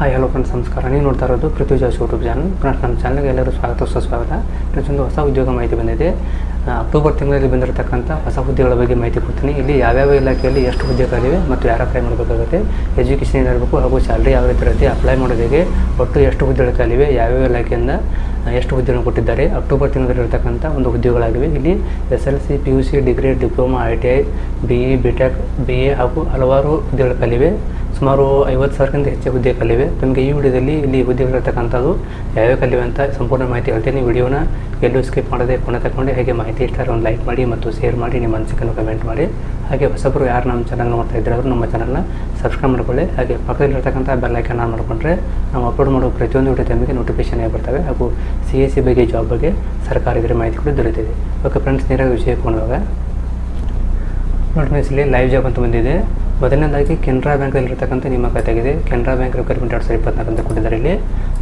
Hi hello friends ನಮಸ್ಕಾರ. ನೀವು ನೋಡ್ತಾ ಇರೋದು ಪೃಥ್ವಿ ಜಾಸ್ ಯೂಟ್ಯೂಬ್ ಚಾನಲ್ ಫ್ರೆಂಡ್ಸ್ ನಮ್ಮ ಚಾನಲ್ಗೆ ಎಲ್ಲರೂ ಸ್ವಾಗತ, ಸುಸ್ವಾಗತ. ಫ್ರೆಂಡ್ಸ್ ಒಂದು ಹೊಸ ಉದ್ಯೋಗ ಮಾಹಿತಿ ಬಂದಿದೆ. ಅಕ್ಟೋಬರ್ ತಿಂಗಳಲ್ಲಿ ಬಂದಿರತಕ್ಕಂಥ ಹೊಸ ಹುದ್ದೆಗಳ ಬಗ್ಗೆ ಮಾಹಿತಿ ಕೊಡ್ತೀನಿ. ಇಲ್ಲಿ ಯಾವ್ಯಾವ ಇಲಾಖೆಯಲ್ಲಿ ಎಷ್ಟು ಹುದ್ದೆಗಳಿವೆ ಮತ್ತು ಯಾರು ಅಪ್ಲೈ ಮಾಡಬೇಕಾಗುತ್ತೆ ಎಜುಕೇಷನ್ ಇರಬೇಕು ಹಾಗೂ ಸ್ಯಾಲ್ರಿ ಯಾವ ರೀತಿ ಇರುತ್ತೆ ಅಪ್ಲೈ ಮಾಡೋದಿಗೆ ಒಟ್ಟು ಎಷ್ಟು ಹುದ್ದೆಗಳಿವೆ, ಯಾವ್ಯಾವ ಇಲಾಖೆಯಿಂದ ಎಷ್ಟು ಹುದ್ದೆಗಳನ್ನು ಕೊಟ್ಟಿದ್ದಾರೆ. ಅಕ್ಟೋಬರ್ ತಿಂಗಳಲ್ಲಿರ್ತಕ್ಕಂಥ ಒಂದು ಹುದ್ದೆಗಳಾಗಿವೆ. ಇಲ್ಲಿ S L C P U C degree diploma I T I B E B tech B A ಹಾಗೂ ಹಲವಾರು ಹುದ್ದೆಗಳು ಕಲಿವೆ ಸುಮಾರು ಐವತ್ತು ಸಾವಿರಕ್ಕಿಂತ ಹೆಚ್ಚು ಹುದ್ದೆ ಕಲಿವೆ. ನಿಮಗೆ ಈ ವಿಡಿಯೋದಲ್ಲಿ ಇಲ್ಲಿ ಹುದ್ದೆಗಳಿರ್ತಕ್ಕಂಥದ್ದು ಯಾವ್ಯಾವ ಕಲಿವೆ ಅಂತ ಸಂಪೂರ್ಣ ಮಾಹಿತಿ ಹೇಳ್ತೀನಿ. ವಿಡಿಯೋನ ಎಲ್ಲೂ ಸ್ಕಿಪ್ ಮಾಡದೆ ಕೊನೆ ತಗೊಂಡು ಹಾಗೆ ಮಾಹಿತಿ ಇರ್ತಾರೆ ಒಂದು ಲೈಕ್ ಮಾಡಿ ಮತ್ತು ಶೇರ್ ಮಾಡಿ ನಿಮ್ಮ ಅನಿಸಿಕೆಯನ್ನು ಕಮೆಂಟ್ ಮಾಡಿ. ಹಾಗೆ ಹೊಸಬರು ಯಾರು ನಮ್ಮ ಚಾನಲ್ ನೋಡ್ತಾ ಇದ್ದರೆ ಅವರು ನಮ್ಮ ಚಾನಲ್ನ ಸಬ್ಸ್ಕ್ರೈಬ್ ಮಾಡ್ಕೊಳ್ಳಿ. ಹಾಗೆ ಪಕ್ಕದಲ್ಲಿರ್ತಕ್ಕಂಥ ಬೆಲ್ ಐಕನ್ ಆನ್ ಮಾಡಿಕೊಂಡ್ರೆ ನಾವು ಅಪ್ಲೋಡ್ ಮಾಡುವ ಪ್ರತಿಯೊಂದು ವಿಡಿಯೋ ನಿಮಗೆ ನೋಟಿಫಿಕೇಶನ್ ಬರ್ತವೆ. ಹಾಗೂ ಸಿ ಎಸ್ ಸಿ ಬಗ್ಗೆ ಜಾಬ್ ಬಗ್ಗೆ ಸರ್ಕಾರಿ ಮಾಹಿತಿ ಕೂಡ ದೊರೆತಿದೆ ಓಕೆ ಫ್ರೆಂಡ್ಸ್ ನೇರಾಗಿ ವಿಷಯಕ್ಕೆ ನೋಟ್ ಮೀನ್ಸ್ ಇಲ್ಲಿ ಲೈವ್ ಜಾಬ್ ಅಂತ ಬಂದಿದೆ. ಮೊದಲನೇದಾಗಿ ಕೆನರಾ ಬ್ಯಾಂಕಲ್ಲಿರ್ತಕ್ಕಂಥ ಖಾತೆಗಿದೆ ಕೆನರಾ ಬ್ಯಾಂಕ್ ರಿಕ್ವೈರ್ಮೆಂಟ್ ಎರಡು ಸಾವಿರದ ಇಪ್ಪತ್ನಾಲ್ಕು ಅಂತ ಕೊಟ್ಟಿದ್ದಾರೆ ಇಲ್ಲಿ.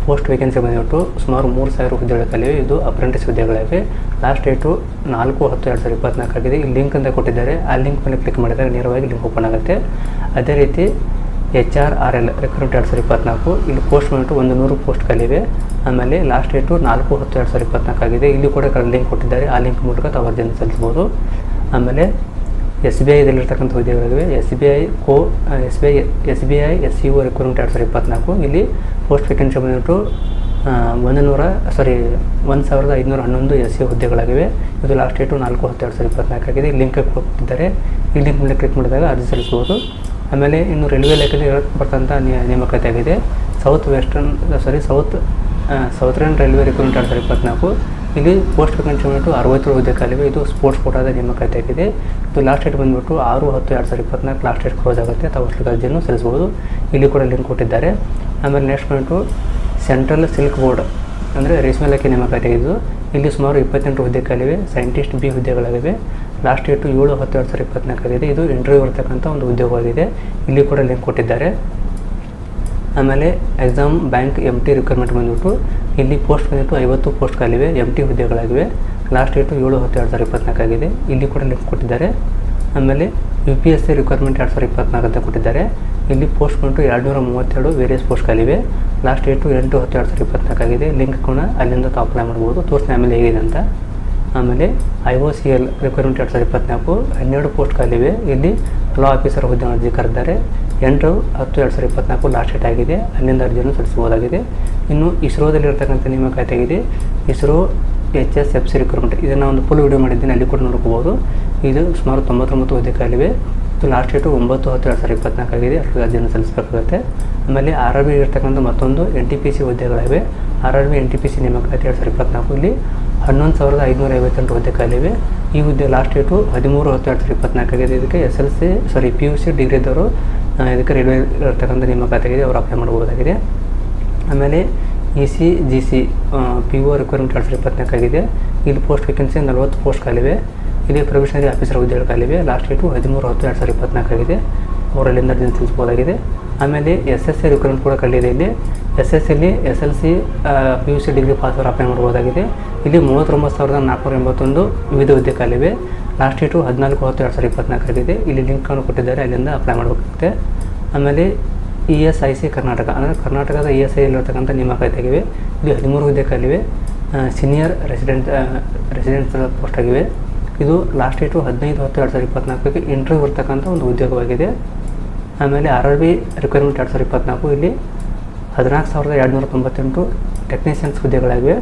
ಪೋಸ್ಟ್ ವೇಕೆನ್ಸಿ ಬಂದ್ಬಿಟ್ಟು ಸುಮಾರು ಮೂರು ಸಾವಿರ ಹುದ್ದೆಗಳಿವೆ ಇದು ಅಪ್ರೆಂಟಿಸ್ ಹುದ್ದೆಗಳಿವೆ ಲಾಸ್ಟ್ ಡೇಟು ನಾಲ್ಕು ಹತ್ತು ಎರಡು ಸಾವಿರದ ಇಪ್ಪತ್ನಾಲ್ಕು ಆಗಿದೆ. ಈ ಲಿಂಕ್ ಅಂತ ಕೊಟ್ಟಿದ್ದಾರೆ. ಆ ಲಿಂಕ್ ಮೇಲೆ ಕ್ಲಿಕ್ ಮಾಡಿದಾಗ ನೇರವಾಗಿ ಲಿಂಕ್ ಓಪನ್ ಆಗುತ್ತೆ. ಅದೇ ರೀತಿ H R R L recruit ಎರಡು ಸಾವಿರ ಇಪ್ಪತ್ನಾಲ್ಕು. ಇಲ್ಲಿ ಪೋಸ್ಟ್ ಬಂದ್ಬಿಟ್ಟು ಒಂದು ನೂರು ಪೋಸ್ಟ್ ಕಲಿವೆ ಆಮೇಲೆ ಲಾಸ್ಟ್ ಡೇಟು ನಾಲ್ಕು ಹತ್ತು ಎರಡು ಸಾವಿರ ಇಪ್ಪತ್ನಾಲ್ಕು ಆಗಿದೆ. ಇಲ್ಲಿ ಕೂಡ ಲಿಂಕ್ ಕೊಟ್ಟಿದ್ದಾರೆ. ಆ ಲಿಂಕ್ ಮೂಲಕ ತಾವು ಅರ್ಜಿಯನ್ನು ಸಲ್ಲಿಸ್ಬೋದು ಆಮೇಲೆ ಎಸ್ ಬಿ ಐದಲ್ಲಿರ್ತಕ್ಕಂಥ ಹುದ್ದೆಗಳಿವೆ S B I co S B I, S B I, S C O recruitment ಎರಡು ಸಾವಿರದ ಇಪ್ಪತ್ನಾಲ್ಕು. ಇಲ್ಲಿ ಪೋಸ್ಟ್ ವೇಕೆನ್ಸಿ ಬಂದ್ಬಿಟ್ಟು ಒಂದು ನೂರ ಸಾರಿ ಒಂದು ಸಾವಿರದ ಐದುನೂರ ಹನ್ನೊಂದು ಎಸ್ ಸಿ ಹುದ್ದೆಗಳಾಗಿವೆ. ಇದು ಲಾಸ್ಟ್ ಡೇಟು ನಾಲ್ಕು ಹತ್ತು ಎರಡು ಸಾವಿರದ ಇಪ್ಪತ್ನಾಲ್ಕು ಆಗಿದೆ. ಲಿಂಕ್ ಕೊಟ್ಟಿದ್ದಾರೆ. ಈ ಲಿಂಕ್ ಮೇಲೆ ಕ್ಲಿಕ್ ಮಾಡಿದಾಗ ಅರ್ಜಿ ಸಲ್ಲಿಸಬಹುದು. ಆಮೇಲೆ ಇನ್ನು ರೈಲ್ವೆ ಇಲಾಖೆಯಲ್ಲಿ ಬರ್ತಂಥ ನೇಮಕಾತಿ ಆಗಿದೆ south western sorry south southern railway recruitment ಎರಡು ಸಾವಿರದ ಇಪ್ಪತ್ನಾಲ್ಕು. ಇಲ್ಲಿ ಪೋಸ್ಟ್ ವೇಕೆನ್ಸಿ ಬಂದ್ಬಿಟ್ಟು ಅರವತ್ತೇಳು ಹುದ್ದೆ ಇದು ಸ್ಪೋರ್ಟ್ಸ್ ಕೋಟಾದ ನೇಮಕಾತಿ ಆಗಿದೆ ಇದು ಲಾಸ್ಟ್ ಡೇಟ್ ಬಂದ್ಬಿಟ್ಟು ಆರು, ಹತ್ತು, ಎರಡು ಸಾವಿರದ ಇಪ್ಪತ್ನಾಲ್ಕು ಲಾಸ್ಟ್ ಡೇಟ್ ಕ್ಲೋಸ್ ಆಗುತ್ತೆ. ತಾವು ಅಷ್ಟು ಅರ್ಜಿಯನ್ನು ಸಲ್ಲಿಸ್ಬೋದು ಇಲ್ಲಿ ಕೂಡ ಲಿಂಕ್ ಕೊಟ್ಟಿದ್ದಾರೆ. ಆಮೇಲೆ ನೆಕ್ಸ್ಟ್ ಬಂದ್ಬಿಟ್ಟು ಸೆಂಟ್ರಲ್ ಸಿಲ್ಕ್ ಬೋರ್ಡ್ ಅಂದರೆ ರೇಷ್ಮೆ ಇಲಾಖೆ ನೇಮಕಾತಿ ಆಗಿದ್ದು ಇಲ್ಲಿ ಸುಮಾರು ಇಪ್ಪತ್ತೆಂಟು ಹುದ್ದೆ ಖಾಲಿವೆ ಸೈಂಟಿಸ್ಟ್ ಬಿ ಹುದ್ದೆಗಳಾಗಿವೆ ಲಾಸ್ಟ್ ಡೇಟು ಏಳು, ಹತ್ತು, ಎರಡು ಸಾವಿರದ ಇಪ್ಪತ್ನಾಲ್ಕು ಆಗಿದೆ. ಇದು ಇಂಟರ್ವ್ಯೂ ಇರ್ತಕ್ಕಂಥ ಒಂದು ಉದ್ಯೋಗವಾಗಿದೆ. ಇಲ್ಲಿ ಕೂಡ ಲಿಂಕ್ ಕೊಟ್ಟಿದ್ದಾರೆ. ಆಮೇಲೆ exam bank M T requirement ಬಂದ್ಬಿಟ್ಟು ಇಲ್ಲಿ ಪೋಸ್ಟ್ ಬಂದಿತ್ತು ಐವತ್ತು ಪೋಸ್ಟ್ ಖಾಲಿವೆ ಎಂ ಟಿ ಹುದ್ದೆಗಳಾಗಿವೆ. ಲಾಸ್ಟ್ ಡೇಟು ಏಳು ಹತ್ತು ಎರಡು ಸಾವಿರದ ಇಪ್ಪತ್ನಾಲ್ಕಾಗಿದೆ ಇಲ್ಲಿ ಕೂಡ ಲಿಂಕ್ ಕೊಟ್ಟಿದ್ದಾರೆ. ಆಮೇಲೆ U P S C requirement ಎರಡು ಸಾವಿರದ ಇಪ್ಪತ್ನಾಲ್ಕು ಅಂತ ಕೊಟ್ಟಿದ್ದಾರೆ. ಇಲ್ಲಿ ಪೋಸ್ಟ್ ಮಿಟ್ಟು ಎರಡು ನೂರ ಮೂವತ್ತೆರಡು ವೇರಿಯಸ್ ಪೋಸ್ಟ್ ಖಾಲಿವೆ ಲಾಸ್ಟ್ ಡೇಟು ಎಂಟು ಹತ್ತು ಎರಡು ಸಾವಿರದ ಇಪ್ಪತ್ನಾಲ್ಕಾಗಿದೆ ಲಿಂಕ್ ಕೂಡ ಅಲ್ಲಿಂದ ತಾವು ಅಪ್ಲೈ ಮಾಡ್ಬೋದು. ತೋರಿಸ್ತೀನಿ ಆಮೇಲೆ ಹೇಗಿದೆ ಅಂತ. ಆಮೇಲೆ I O C L requirement ಎರಡು ಸಾವಿರದ ಇಪ್ಪತ್ನಾಲ್ಕು ಹನ್ನೆರಡು ಪೋಸ್ಟ್ ಖಾಲಿವೆ ಇಲ್ಲಿ ಲಾ ಆಫೀಸರ್ ಹುದ್ದೆ ಅರ್ಜಿ ಕರೆದಿದ್ದಾರೆ ಎಂಟು ಹತ್ತು ಎರಡು ಸಾವಿರದ ಇಪ್ಪತ್ನಾಲ್ಕು ಲಾಸ್ಟ್ ಡೇಟ್ ಆಗಿದೆ. ಅಲ್ಲಿಂದ ಅರ್ಜಿಯನ್ನು ಸಲ್ಲಿಸಬಹುದಾಗಿದೆ. ಇನ್ನು ಇಸ್ರೋದಲ್ಲಿರ್ತಕ್ಕಂಥ ನೇಮಕಾತಿ ಆಗಿದೆ ISRO H S F C recruitment ಇದನ್ನು ಒಂದು ಫುಲ್ ವಿಡಿಯೋ ಮಾಡಿದ್ದೀನಿ ಅಲ್ಲಿ ಕೂಡ ನೋಡ್ಕೋಬೋದು. ಇದು ಸುಮಾರು ತೊಂಬತ್ತೊಂಬತ್ತು ಹುದ್ದೆ ಖಾಲಿವೆ ಇದು ಲಾಸ್ಟ್ ಡೇಟು ಒಂಬತ್ತು ಹತ್ತು ಎರಡು ಸಾವಿರದ ಇಪ್ಪತ್ನಾಲ್ಕು ಆಗಿದೆ. ಅದಕ್ಕೆ ಅರ್ಜಿಯನ್ನು ಸಲ್ಲಿಸಬೇಕಾಗುತ್ತೆ. ಆಮೇಲೆ ಆರ್ ಆರ್ ಬಿ ಇರ್ತಕ್ಕಂಥ ಮತ್ತೊಂದು N T P C ಹುದ್ದೆಗಳಿವೆ. R R B N T P C ನೇಮಕಾತಿ ಎರಡು ಸಾವಿರದ ಇಪ್ಪತ್ನಾಲ್ಕು ಇಲ್ಲಿ ಹನ್ನೊಂದು ಸಾವಿರದ ಐದುನೂರ ಐವತ್ತೆಂಟು ಹುದ್ದೆ ಖಾಲಿವೆ ಈ ಹುದ್ದೆ ಲಾಸ್ಟ್ ಡೇಟು ಹದಿಮೂರು ಹತ್ತು ಎರಡು ಸಾವಿರದ ಇಪ್ಪತ್ನಾಲ್ಕು ಆಗಿದೆ. ಇದಕ್ಕೆ S L C sorry P U C degree ಇದ್ದವರು ಆ, ಇದಕ್ಕೆ ರೈಲ್ವೆ ಇರ್ತಕ್ಕಂಥ ನಿಮ್ಮ ಖಾತೆಗೆ ಅವರು ಅಪ್ಲೈ ಮಾಡಬಹುದಾಗಿದೆ ಆಮೇಲೆ E C G C P O requirement ಎರಡು ಸಾವಿರದ ಇಪ್ಪತ್ತ್ನಾಲ್ಕಾಗಿದೆ ಇಲ್ಲಿ ಪೋಸ್ಟ್ ವೇಕೆನ್ಸಿ ನಲವತ್ತು ಪೋಸ್ಟ್ ಖಾಲಿವೆ ಇಲ್ಲಿ ಪ್ರೊಫೆಷನರಿ ಆಫೀಸರ್ ಹುದ್ದೆಗಳು ಖಾಲಿವೆ ಲಾಸ್ಟ್ ಡೇಟು ಹದಿಮೂರು ಹತ್ತು ಎರಡು ಸಾವಿರದ ಇಪ್ಪತ್ನಾಲ್ಕಾಗಿದೆ. ಅವರಲ್ಲಿಂದ ಅರ್ಜಿ ತಿಳಿಸ್ಬೋದಾಗಿದೆ. ಆಮೇಲೆ ಎಸ್ ಎಸ್ ಸಿ ರಿಕ್ವೈರ್ಮೆಂಟ್ ಕೂಡ ಕಲ್ಲಿದೆ ಇಲ್ಲಿ. ಎಸ್ ಎಸ್ ಎಲ್ಲಿ S L C P U C degree pass ಅವರು ಅಪ್ಲೈ ಮಾಡ್ಬೋದಾಗಿದೆ. ಇಲ್ಲಿ ಮೂವತ್ತೊಂಬತ್ತು ಸಾವಿರದ ನಾಲ್ಕುನೂರ ಎಂಬತ್ತೊಂದು ವಿವಿಧ ಹುದ್ದೆ ಖಾಲಿವೆ ಲಾಸ್ಟ್ ಡೇಟು ಹದಿನಾಲ್ಕು ಹತ್ತು ಎರಡು ಸಾವಿರದ ಇಪ್ಪತ್ನಾಲ್ಕು ಆಗಿದೆ ಇಲ್ಲಿ ಲಿಂಕನ್ನು ಕೊಟ್ಟಿದ್ದಾರೆ, ಅಲ್ಲಿಂದ ಅಪ್ಲೈ ಮಾಡಬೇಕಾಗುತ್ತೆ. ಆಮೇಲೆ E S I C Karnataka, ಅಂದರೆ ಕರ್ನಾಟಕದ ಇ ಎಸ್ ಐ ಇಲ್ಲಿರ್ತಕ್ಕಂಥ ನೇಮಕಾತಿ ಆಗಿವೆ ಇಲ್ಲಿ ಹದಿಮೂರು ಹುದ್ದೆ ಸೀನಿಯರ್ ರೆಸಿಡೆಂಟ್ ರೆಸಿಡೆಂಟ್ ಪೋಸ್ಟ್ ಆಗಿವೆ. ಇದು ಲಾಸ್ಟ್ ಡೇಟು ಹದಿನೈದು ಹತ್ತು ಎರಡು ಸಾವಿರದ ಇಪ್ಪತ್ನಾಲ್ಕಕ್ಕೆ ಇಂಟರ್ವ್ಯೂ ಇರ್ತಕ್ಕಂಥ ಒಂದು ಉದ್ಯೋಗವಾಗಿದೆ. ಆಮೇಲೆ ಆರ್ ಆರ್ ಬಿ ರಿಕ್ವೈರ್ಮೆಂಟ್ ಎರಡು ಸಾವಿರದ ಇಪ್ಪತ್ನಾಲ್ಕು, ಇಲ್ಲಿ ಹದಿನಾಲ್ಕು ಸಾವಿರದ ಎರಡುನೂರ ತೊಂಬತ್ತೆಂಟು ಟೆಕ್ನಿಷಿಯನ್ಸ್ ಹುದ್ದೆಗಳಾಗಿವೆ.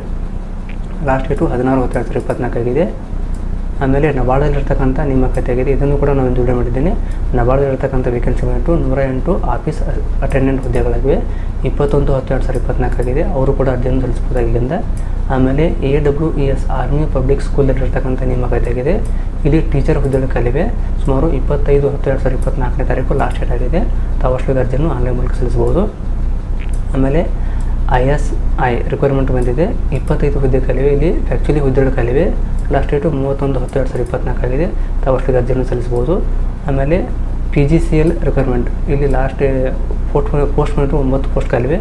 ಲಾಸ್ಟ್ ಡೇಟು ಹದಿನಾರು ಹತ್ತು ಎರಡು ಸಾವಿರದ ಇಪ್ಪತ್ನಾಲ್ಕು ಆಗಿದೆ. ಆಮೇಲೆ ನಬಾರ್ಡಲ್ಲಿರ್ತಕ್ಕಂಥ ನಿಮ್ಮ ಆಗಿದೆ ಇದನ್ನು ಕೂಡ ನಾನು ಒಂದು ಮಾಡಿದ್ದೇನೆ. ನಬಾರ್ಡಲ್ಲಿರ್ತಕ್ಕಂಥ ವೇಕೆನ್ಸಿ ಬಂದು ನೂರ ಎಂಟು ಆಫೀಸ್ ಅಟೆಂಡೆಂಟ್ ಹುದ್ದೆಗಳಾಗಿವೆ. ಇಪ್ಪತ್ತೊಂದು ಹತ್ತು ಎರಡು ಸಾವಿರದ ಇಪ್ಪತ್ನಾಲ್ಕಾಗಿದೆ ಅವರು ಕೂಡ ಅರ್ಜಿಯನ್ನು ಸಲ್ಲಿಸಬಹುದಾಗಿದ್ದರಿಂದ ಆಮೇಲೆ A W E S army public ಸ್ಕೂಲಲ್ಲಿರ್ತಕ್ಕಂಥ ನಿಮ್ಮ ಆಗಿದೆ ಇಲ್ಲಿ ಟೀಚರ್ ಹುದ್ದೆಗಳು ಕಲಿವೆ ಸುಮಾರು ಇಪ್ಪತ್ತೈದು ಹತ್ತು ಎರಡು ಸಾವಿರದ ಇಪ್ಪತ್ನಾಲ್ಕನೇ ತಾರೀಕು ಲಾಸ್ಟ್ ಡೇಟ್ ಆಗಿದೆ. ತಾವಷ್ಟು ಅರ್ಜಿಯನ್ನು ಆನ್ಲೈನ್ ಮೂಲಕ ಸಲ್ಲಿಸಬಹುದು. ಆಮೇಲೆ ಐ ಎಸ್ ಐ ರಿಕ್ವೈರ್ಮೆಂಟ್ ಬಂದಿದೆ. ಇಪ್ಪತ್ತೈದು ಹುದ್ದೆ ಕಲಿವೆ ಇಲ್ಲಿ. ಆ್ಯಕ್ಚುಲಿ ಹುದ್ದೆಗಳು ಕಲಿವೆ. ಲಾಸ್ಟ್ ಡೇಟು ಮೂವತ್ತೊಂದು ಹತ್ತು ಎರಡು ಸಾವಿರದ ಇಪ್ಪತ್ನಾಲ್ಕು ಆಗಿದೆ. ತಾವು ಅಷ್ಟು ಅರ್ಜಿಯನ್ನು ಸಲ್ಲಿಸ್ಬೋದು ಆಮೇಲೆ P G C L requirement ಇಲ್ಲಿ ಲಾಸ್ಟ್ ಪೋಸ್ಟ್ ಪೋಸ್ಟ್ ಮಾಡಿದ್ರು ಒಂಬತ್ತು ಪೋಸ್ಟ್ ಕಲಿವೆ.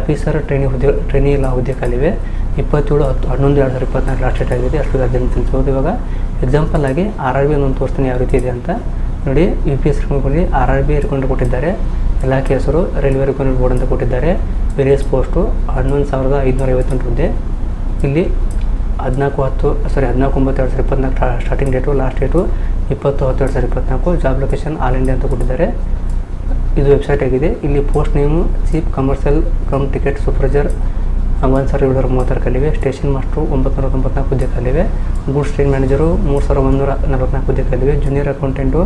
ಆಫೀಸರ್ ಟ್ರೈನಿ ಹುದ್ದೆ ಟ್ರೈನಿಂಗ್ ಎಲ್ಲ ಹುದ್ದೆ ಕಲಿವೆ. ಇಪ್ಪತ್ತೇಳು, ಹತ್ತು, ಹನ್ನೊಂದು ಎರಡು ಸಾವಿರದ ಇಪ್ಪತ್ನಾಲ್ಕು ಲಾಸ್ಟ್ ಡೇಟ್ ಆಗಿದೆ. ಅಷ್ಟು ಅರ್ಜಿಯನ್ನು ಸಲ್ಲಿಸ್ಬೋದು ಇವಾಗ ಎಕ್ಸಾಂಪಲ್ ಆಗಿ ಆರ್ ಆರ್ ಬಿ ಒಂದು ತೋರಿಸ್ತೀನಿ ಯಾವ ರೀತಿ ಇದೆ ಅಂತ. ನೋಡಿ U P S R R B ರಿಕೊಂಡು ಕೊಟ್ಟಿದ್ದಾರೆ. ಇಲಾಖೆ ಹೆಸರು ರೈಲ್ವೆ ರಿಕ್ವೈರ್ಮೆಂಟ್ ಬೋರ್ಡ್ ಅಂತ ಕೊಟ್ಟಿದ್ದಾರೆ. ವೇರಿಯಸ್ ಪೋಸ್ಟು ಹನ್ನೊಂದು ಸಾವಿರದ ಐದುನೂರ ಐವತ್ತೆಂಟು ಹುದ್ದೆ ಇಲ್ಲಿ ಹದಿನಾಲ್ಕು ಹತ್ತು ಸಾರಿ ಹದಿನಾಲ್ಕು ಒಂಬತ್ತು, ಎರಡು ಸಾವಿರ ಇಪ್ಪತ್ನಾಲ್ಕು ಸ್ಟಾರ್ಟಿಂಗ್ ಡೇಟು ಲಾಸ್ಟ್ ಡೇಟು ಇಪ್ಪತ್ತು ಹತ್ತು, ಎರಡು ಸಾವಿರದ ಇಪ್ಪತ್ನಾಲ್ಕು ಜಾಬ್ ಲೊಕೇಶನ್ ಆಲ್ ಇಂಡಿಯಾ ಅಂತ ಕೊಟ್ಟಿದ್ದಾರೆ. ಇದು ವೆಬ್ಸೈಟ್ ಆಗಿದೆ. ಇಲ್ಲಿ post name chief commercial cum ticket supervisor ಒಂದು ಸಾವಿರದ ಏಳ್ನೂರ ಮೂವತ್ತಾರು ಕಲಿವೆ ಸ್ಟೇಷನ್ ಮಾಸ್ಟ್ರು ಒಂಬತ್ತುನೂರ ತೊಂಬತ್ನಾಲ್ಕು ಹುದ್ದೆ ಕಲಿವೆ ಗೂಡ್ಸ್ ಟ್ರೈನ್ ಮ್ಯಾನೇಜರು ಮೂರು ಸಾವಿರದ ಒಂದೂರ ನಲವತ್ನಾಲ್ಕು ಹುದ್ದೆ ಕಲಿವೆ ಜೂನಿಯರ್ ಅಕೌಂಟೆಂಟು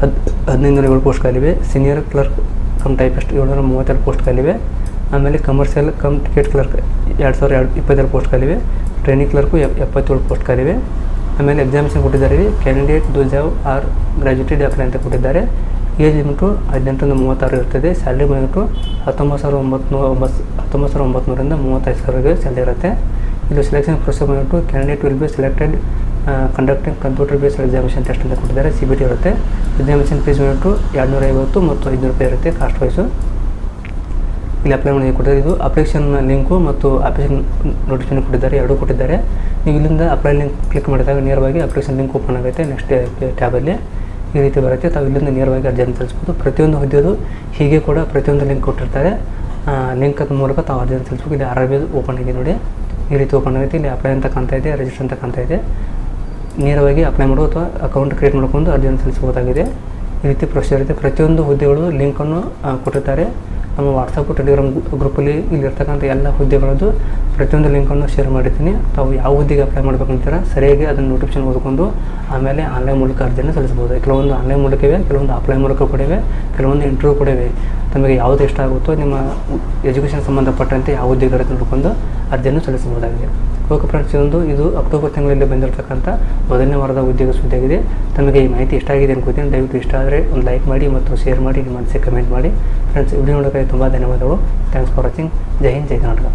ಹದ್, ಹದಿನೈದು ನೂರ ಏಳು ಪೋಸ್ಟ್ ಖಾಲಿವೆ ಸೀನಿಯರ್ ಕ್ಲರ್ಕ್ ಕಮ್ ಟೈಪಿಸ್ಟ್ ಏಳ್ನೂರ ಮೂವತ್ತೆರಡು ಪೋಸ್ಟ್ ಖಾಲಿವೆ ಆಮೇಲೆ ಕಮರ್ಷಿಯಲ್ ಕಮ್ ಟಿಕೆಟ್ ಕ್ಲರ್ಕ್ ಎರಡು ಸಾವಿರ ಎರಡು, ಇಪ್ಪತ್ತೆರಡು ಪೋಸ್ಟ್ ಖಾಲಿವೆ ಟ್ರೈನಿಂಗ್ ಕ್ಲರ್ಕು ಎಪ್, ಎಪ್ಪತ್ತೇಳು ಪೋಸ್ಟ್ ಕಾಲಿವೆ ಆಮೇಲೆ ಎಕ್ಸಾಮಿನೇಷನ್ ಕೊಟ್ಟಿದ್ದಾರೆ ಕ್ಯಾಂಡಿಡೇಟ್ ದು ಜಾವ್ ಆರ್ ಗ್ರಾಜ್ಯುಟೆಡ್ ಅಪ್ಲೈ ಅಂತ ಕೊಟ್ಟಿದ್ದಾರೆ. ಏಜ್ ಲಿಮಿಟು ಹದಿನೆಂಟರಿಂದ ಮೂವತ್ತಾರು ಇರ್ತದೆ. ಸ್ಯಾಲ್ರಿ ಬಂದ್ಬಿಟ್ಟು ಹತ್ತೊಂಬತ್ತು ಸಾವಿರದ ಒಂಬತ್ತು ಒಂಬತ್ತು, ಹತ್ತೊಂಬತ್ತು ಸಾವಿರದ ಒಂಬತ್ತುನೂರಿಂದ ಮೂವತ್ತೈದು ಸಾವಿರವರೆಗೆ ಸ್ಯಾಲ್ರಿ ಇರುತ್ತೆ. ಇಲ್ಲಿ ಸೆಲೆಕ್ಷನ್ ಪ್ರೊಸೆಸ್ ಬಂದ್ಬಿಟ್ಟು candidate will be selected conducting computer based examination test ಅಂತ ಕೊಟ್ಟಿದ್ದಾರೆ. ಸಿ ಬಿ ಟಿ ಇರುತ್ತೆ. ಎಕ್ಸಾಮಿನೇಷನ್ ಫೀಸ್ ಬಂದ್ಬಿಟ್ಟು ಎರಡುನೂರ ಐವತ್ತು ಮತ್ತು ಐದುನೂರು ರೂಪಾಯಿ ಇರುತ್ತೆ ಕಾಸ್ಟ್ ವೈಸು ಇಲ್ಲಿ ಅಪ್ಲೈ ಮಾಡಿ ಕೊಟ್ಟಿದ್ದಾರೆ ಇದು. ಅಪ್ಲಿಕೇಶನ್ ಲಿಂಕು ಮತ್ತು ಅಪ್ಲಿಕೇಶನ್ ನೋಟಿಫಿಕೇಶನ್ ಕೊಟ್ಟಿದ್ದಾರೆ. ಎರಡೂ ಕೊಟ್ಟಿದ್ದಾರೆ. ನೀವು ಇಲ್ಲಿಂದ ಅಪ್ಲೈ ಲಿಂಕ್ ಕ್ಲಿಕ್ ಮಾಡಿದಾಗ ನೇರವಾಗಿ ಅಪ್ಲಿಕೇಶನ್ ಲಿಂಕ್ ಓಪನ್ ಆಗುತ್ತೆ ನೆಕ್ಸ್ಟ್ ಟ್ಯಾಬಲ್ಲಿ ಈ ರೀತಿ ಬರುತ್ತೆ. ತಾವು ಇಲ್ಲಿಂದ ನೇರವಾಗಿ ಅರ್ಜಿಯನ್ನು ಸಲ್ಲಿಸ್ಬೋದು ಪ್ರತಿಯೊಂದು ಹುದ್ದೆದು ಹೀಗೆ ಕೂಡ ಪ್ರತಿಯೊಂದು ಲಿಂಕ್ ಕೊಟ್ಟಿರ್ತಾರೆ. ಲಿಂಕ್ ಮೂಲಕ ತಾವು ಅರ್ಜಿಯನ್ನು ಸಲ್ಲಿಸ್ಬೇಕು ಇಲ್ಲಿ ಆರ್ ಓಪನ್ ಆಗಿದೆ ನೋಡಿ. ಈ ರೀತಿ ಓಪನ್ ಆಗುತ್ತೆ. ಇಲ್ಲಿ ಅಪ್ಲೈ ಅಂತ ಕಾಣ್ತಾ ಇದೆ ರಿಜಿಸ್ಟರ್ ಅಂತ ಕಾಣ್ತಾ ಇದೆ. ನೇರವಾಗಿ ಅಪ್ಲೈ ಮಾಡೋ ಅಥವಾ ಅಕೌಂಟ್ ಕ್ರಿಯೇಟ್ ಮಾಡ್ಕೊಂಡು ಅರ್ಜಿಯನ್ನು ಸಲ್ಲಿಸಬಹುದಾಗಿದೆ ಈ ರೀತಿ ಪ್ರೊಸೀಜರ್ ಇದೆ. ಪ್ರತಿಯೊಂದು ಹುದ್ದೆಗಳು ಲಿಂಕನ್ನು ಕೊಟ್ಟಿರ್ತಾರೆ. ನಮ್ಮ ವಾಟ್ಸಪ್ ಟೆಲಿಗ್ರಾಮ್ ಗ್ರೂಪಲ್ಲಿ ಇಲ್ಲಿರ್ತಕ್ಕಂಥ ಎಲ್ಲ ಹುದ್ದೆಗಳದ್ದು ಪ್ರತಿಯೊಂದು ಲಿಂಕನ್ನು ಶೇರ್ ಮಾಡಿರ್ತೀನಿ. ತಾವು ಯಾವ ಹುದ್ದೆಗೆ ಅಪ್ಲೈ ಮಾಡ್ಬೇಕಂತೀರ ಸರಿಯಾಗಿ ಅದನ್ನು ನೋಟಿಫಿಕೇಶನ್ ಓದ್ಕೊಂಡು ಆಮೇಲೆ ಆನ್ಲೈನ್ ಮೂಲಕ ಅರ್ಜಿಯನ್ನು ಸಲ್ಲಿಸ್ಬೋದು ಕೆಲವೊಂದು ಆನ್ಲೈನ್ ಮೂಲಕ ಇವೆ ಕೆಲವೊಂದು ಅಪ್ಲೈ ಮೂಲಕ ಕೂಡ ಇವೆ ಕೆಲವೊಂದು ಇಂಟರ್ವ್ಯೂ ಕೂಡ ಇವೆ ತಮಗೆ ಯಾವುದು ಇಷ್ಟ ಆಗುತ್ತೋ, ನಿಮ್ಮ ಎಜುಕೇಷನ್ ಸಂಬಂಧಪಟ್ಟಂತೆ ಯಾವ ಹುದ್ದೆಗೆ ನೋಡ್ಕೊಂಡು ಅರ್ಜಿಯನ್ನು ಸಲ್ಲಿಸಬಹುದಾಗಿದೆ. ಓಕೆ ಫ್ರೆಂಡ್ಸ್ ಇದೊಂದು, ಇದು ಅಕ್ಟೋಬರ್ ತಿಂಗಳಲ್ಲಿ ಬಂದಿರತಕ್ಕಂಥ ಮೊದಲನೇ ವಾರದ ಉದ್ಯೋಗ ಸುದ್ದಿಯಾಗಿದೆ. ತಮಗೆ ಈ ಮಾಹಿತಿ ಇಷ್ಟ ಆಗಿದೆ ಅನ್ಕೋತೀನಿ. ದಯವಿಟ್ಟು ಇಷ್ಟ ಆದರೆ ಒಂದು ಲೈಕ್ ಮಾಡಿ ಮತ್ತು ಶೇರ್ ಮಾಡಿ, ನಿಮ್ಮ ಮನಸ್ಸಿಗೆ ಕಮೆಂಟ್ ಮಾಡಿ. ಫ್ರೆಂಡ್ಸ್ ವಿಡಿಯೋ ನೋಡೋಕ್ಕೆ ತುಂಬ ಧನ್ಯವಾದಗಳು. ಥ್ಯಾಂಕ್ಸ್ ಫಾರ್ ವಾಚಿಂಗ್ ಜೈ ಹಿಂದ್, ಜೈ ಕರ್ನಾಟಕ.